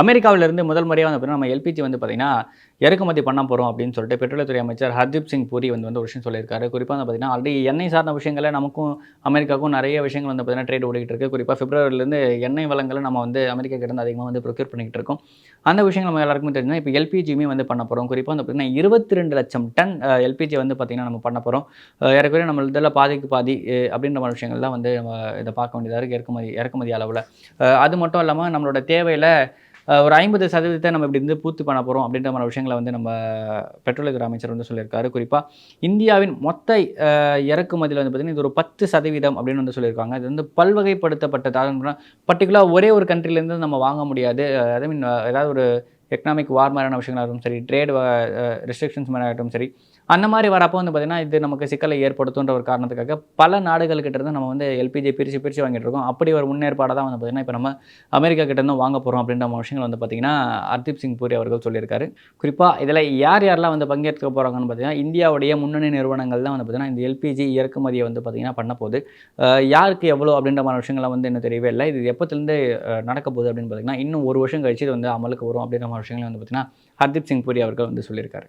அமெரிக்காவிலிருந்து முதல் முறையாக வந்து பார்த்தீங்கன்னா நம்ம எல்பிஜி வந்து பார்த்தீங்கன்னா இறக்குமதி பண்ண போகிறோம் அப்படின்னு சொல்லிட்டு பெட்ரோலியத்துறை அமைச்சர் ஹர்தீப் சிங் பூரி வந்து வந்து ஒரு விஷயம் சொல்லியிருக்காரு. குறிப்பாக வந்து பார்த்தீங்கன்னா ஆல்ரெடி எண்ணெய் சார்ந்த விஷயங்களை நமக்கும் அமெரிக்காவுக்கும் நிறைய விஷயங்கள் வந்து பார்த்தீங்கன்னா ட்ரேட் ஓடிக்கிட்டு இருக்கு. குறிப்பாக பிப்ரவரிலேருந்து எண்ணெய் வளங்களை நம்ம வந்து அமெரிக்கா கிட்ட அதிகமாக வந்து ப்ரொக்யூர் பண்ணிக்கிட்டு இருக்கோம். அந்த விஷயங்கள் நம்ம எல்லாருக்குமே தெரிஞ்சுன்னா இப்போ எல்பிஜியுமே வந்து பண்ண போகிறோம் குறிப்பாக வந்து பார்த்தீங்கன்னா இருபத்தி ரெண்டு லட்சம் டன் எல்பிஜி வந்து பார்த்தீங்கன்னா நம்ம பண்ண போகிறோம் ஏறக்குறைய நம்ம இதில் பாதிக்கு பாதி அப்படின்ற மாதிரி விஷயங்கள் தான் வந்து நம்ம இதை பார்க்க வேண்டியதாக இருக்குது இறக்குமதி இறக்குமதி அளவில். அது மட்டும் இல்லாமல் நம்மளோட தேவையில் ஒரு ஐம்பது சதவீதத்தை நம்ம இப்படி இருந்து பூர்த்தி பண்ண போகிறோம் அப்படின்ற மாதிரி விஷயங்களை வந்து நம்ம பெட்ரோலியத்துறை அமைச்சர் வந்து சொல்லியிருக்காரு. குறிப்பாக இந்தியாவின் மொத்த இறக்குமதியில் வந்து பார்த்திங்கன்னா இது ஒரு பத்து சதவீதம் அப்படின்னு வந்து சொல்லியிருக்காங்க. இது வந்து பல்வகைப்படுத்தப்பட்ட பர்டிகுலராக ஒரே ஒரு கண்ட்ரிலேருந்து நம்ம வாங்க முடியாது. ஐ மீன் ஏதாவது ஒரு எக்கனாமிக் வார் மாதிரியான விஷயங்களாகட்டும் சரி ட்ரேட் ரெஸ்ட்ரிக்ஷன்ஸ் மாதிரி ஆகட்டும் சரி அந்த மாதிரி வரப்போ வந்து பார்த்திங்கன்னா இது நமக்கு சிக்கலை ஏற்படுத்துன்ற ஒரு காரணத்துக்காக பல நாடுகள்கிட்ட இருந்து நம்ம வந்து எல்பிஜி பிரித்து பிரித்து வாங்கிட்டு இருக்கோம். அப்படி ஒரு முன்னேற்பாடாக தான் வந்து பார்த்திங்கன்னா இப்போ நம்ம அமெரிக்கா கிட்டேருந்து வாங்க போகிறோம் அப்படின்ற விஷயங்கள் வந்து பார்த்திங்கன்னா ஹர்தீப் சிங் பூரி அவர்கள் சொல்லியிருக்காரு. குறிப்பாக இதில் யார் யாரெல்லாம் வந்து பங்கேற்க போகிறாங்கன்னு பார்த்தீங்கன்னா இந்தியாவுடைய முன்னணி நிறுவனங்கள் தான் வந்து பார்த்திங்கன்னா இந்த எல்பிஜி இறக்குமதியை வந்து பார்த்திங்கன்னா பண்ண போகுது. யாருக்கு எவ்வளோ அப்படின்ற மாதிரி விஷயங்கள்லாம் வந்து என்ன தெரியவே இல்லை. இது எப்போத்துலேருந்து நடக்க போகுது அப்படின்னு பார்த்தீங்கன்னா இன்னும் ஒரு வருஷம் கழிச்சு இது வந்து அமலுக்கு வரும் அப்படின்ற மாதிரி விஷயங்களை வந்து பார்த்திங்கன்னா ஹர்தீப் சிங் பூரி அவர்கள் வந்து சொல்லியிருக்காரு.